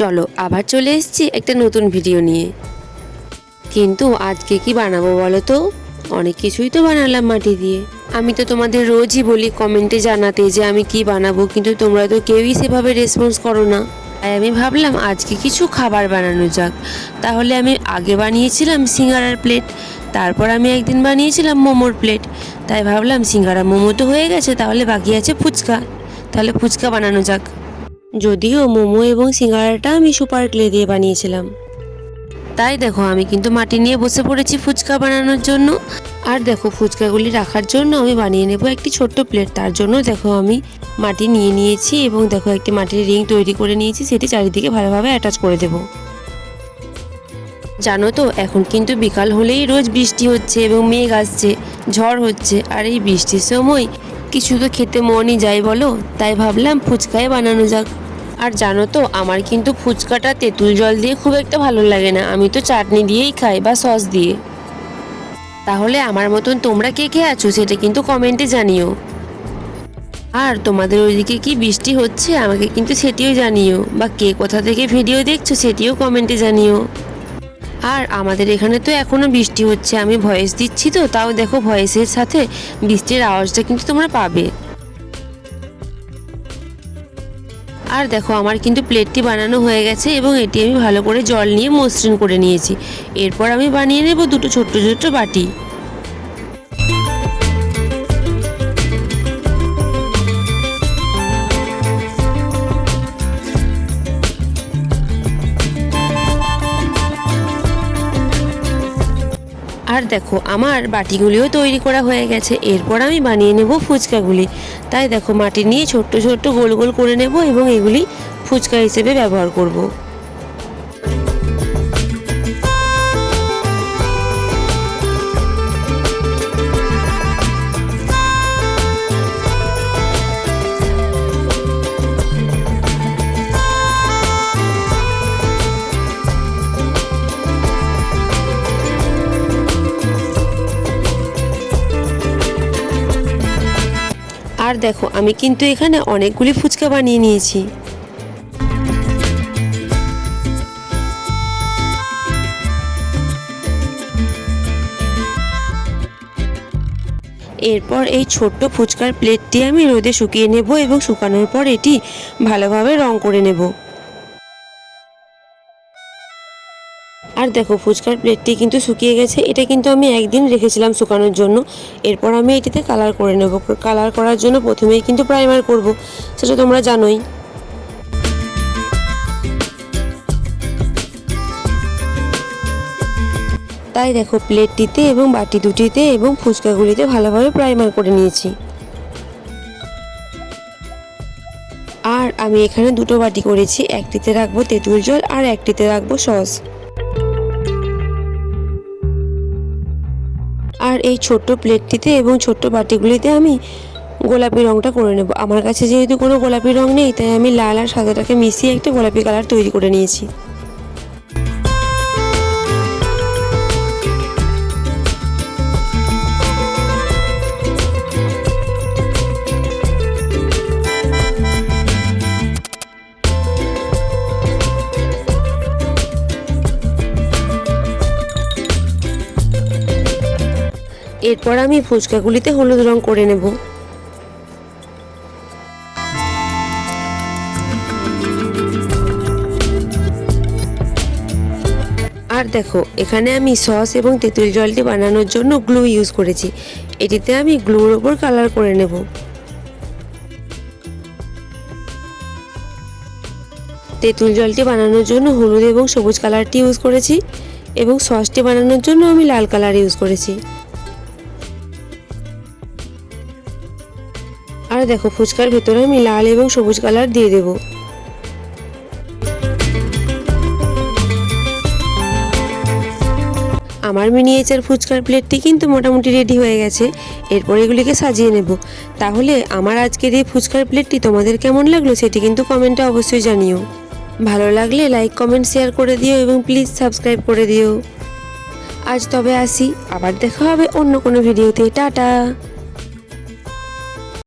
চলো, আবার চলে এসেছি একটা নতুন ভিডিও নিয়ে। কিন্তু আজকে কি বানাবো বলো তো? অনেক কিছুই তো বানালাম মাটি দিয়ে। আমি তো তোমাদের রোজই বলি কমেন্টে জানাতে যে আমি কি বানাবো, কিন্তু তোমরা তো কেউই সেভাবে রেসপন্স করো না। তাই আমি ভাবলাম আজকে কিছু খাবার বানানো যাক। তাহলে আমি আগে বানিয়েছিলাম সিঙ্গারার প্লেট তারপর আমি একদিন বানিয়েছিলাম মোমোর প্লেট তাই ভাবলাম সিঙ্গারা মোমো তো হয়ে গেছে, তাহলে বাকি আছে ফুচকা। তাহলে ফুচকা বানানো যাক। যদিও মোমো এবং সিঙ্গারাটা আমি সুপার ক্লে দিয়ে বানিয়েছিলাম। তাই দেখো, আমি কিন্তু মাটি নিয়ে বসে পড়েছি ফুচকা বানানোর জন্য। আর দেখো, ফুচকাগুলি রাখার জন্য আমি বানিয়ে নেব একটি ছোট্ট প্লেট। তার জন্য দেখো, আমি মাটি নিয়ে নিয়েছি এবং দেখো, একটি মাটির রিং তৈরি করে নিয়েছি। সেটি চারিদিকে ভালোভাবে অ্যাটাচ করে দেব। জানো তো, এখন কিন্তু বিকাল হলেই রোজ বৃষ্টি হচ্ছে এবং মেঘ আসছে, ঝড় হচ্ছে। আর এই বৃষ্টির সময় কিছু তো খেতে মনই যায় বলো? তাই ভাবলাম ফুচকাই বানানো যাক। আর জানো তো, আমার কিন্তু ফুচকাটা তেঁতুল জল দিয়ে খুব একটা ভালো লাগে না। আমি তো চাটনি দিয়েই খাই বা সস দিয়ে। তাহলে আমার মতন তোমরা কে কে আছো সেটা কিন্তু কমেন্টে জানিও। আর তোমাদের ওইদিকে কি বৃষ্টি হচ্ছে? আমাকে কিন্তু সেটিও জানিও। বা কে কোথা থেকে ভিডিও দেখছ সেটিও কমেন্টে জানিও। আর আমাদের এখানে তো এখনও বৃষ্টি হচ্ছে, আমি ভয়েস দিচ্ছি তো, তাও দেখো ভয়েসের সাথে বৃষ্টির আওয়াজটা কিন্তু তোমরা পাবে। আর দেখো, আমার কিন্তু প্লেটটি বানানো হয়ে গেছে এবং এটি আমি ভালো করে জল নিয়ে মসৃণ করে নিয়েছি। এরপর আমি বানিয়ে নেব দুটো ছোট্ট ছোট্ট বাটি। দেখো, আমার বাটিগুলিও তৈরি করা হয়ে গেছে এরপর আমি বানিয়ে নেব ফুচকাগুলি তাই দেখো, মাটি নিয়ে ছোট্ট ছোট্ট গোল গোল করে নেব এবং এগুলি ফুচকা হিসেবে ব্যবহার করব। দেখো, আমি কিন্তু এখানে অনেকগুলি ফুচকা বানিয়ে নিয়েছি। এরপর এই ছোট্ট ফুচকার প্লেটটি আমি রোদে শুকিয়ে নেব এবং শুকানোর পর এটি ভালোভাবে রং করে নেব। আর দেখো, ফুচকার প্লেটটি কিন্তু শুকিয়ে গেছে। এটা কিন্তু আমি একদিন রেখেছিলাম শুকানোর জন্য। এরপর আমি এটিতে কালার করে নেব। কালার করার জন্য প্রথমেই কিন্তু প্রাইমার করব। সেটা তোমরা জানোই। তাই দেখো প্লেটটিতে এবং বাটি দুটিতে এবং ফুচকাগুলিতে ভালোভাবে প্রাইমার করে নিয়েছি। আর আমি এখানে দুটো বাটি করেছি। একটিতে রাখব তেঁতুল জল আর একটিতে রাখব সস। আর এই ছোট্ট প্লেটটিতে এবং ছোট্ট বাটিগুলিতে আমি গোলাপি রঙটা করে নেব। আমার কাছে যেহেতু কোনো গোলাপি রঙ নেই, তাই আমি লাল আর সাদাটাকে মিশিয়ে একটা গোলাপি কালার তৈরি করে নিয়েছি। এরপর আমি ফুচকাগুলিতে হলুদ রং করে নেব। আর দেখো, এখানে আমি সস এবং তেঁতুল জলটি বানানোর জন্য গ্লু ইউজ করেছি। এটিতে আমি গ্লুর ওপর কালার করে নেব। তেঁতুল জলটি বানানোর জন্য হলুদ এবং সবুজ কালারটি ইউজ করেছি এবং সসটি বানানোর জন্য আমি লাল কালার ইউজ করেছি। আর দেখো, ফুচকার ভেতরে আমি লাল এবং সবুজ কালার দিয়ে দেব। আমার মিনিয়েচার ফুচকার প্লেটটি কিন্তু মোটামুটি রেডি হয়ে গেছে। এরপর এগুলিকে সাজিয়ে নেব। তাহলে আমার আজকের এই ফুচকার প্লেটটি তোমাদের কেমন লাগল সেটি কিন্তু কমেন্টে অবশ্যই জানিও। ভালো লাগলে লাইক, কমেন্ট, শেয়ার করে দিও এবং প্লিজ সাবস্ক্রাইব করে দিও। আজ তবে আসি, আবার দেখা হবে অন্য কোনো ভিডিওতে। টাটা!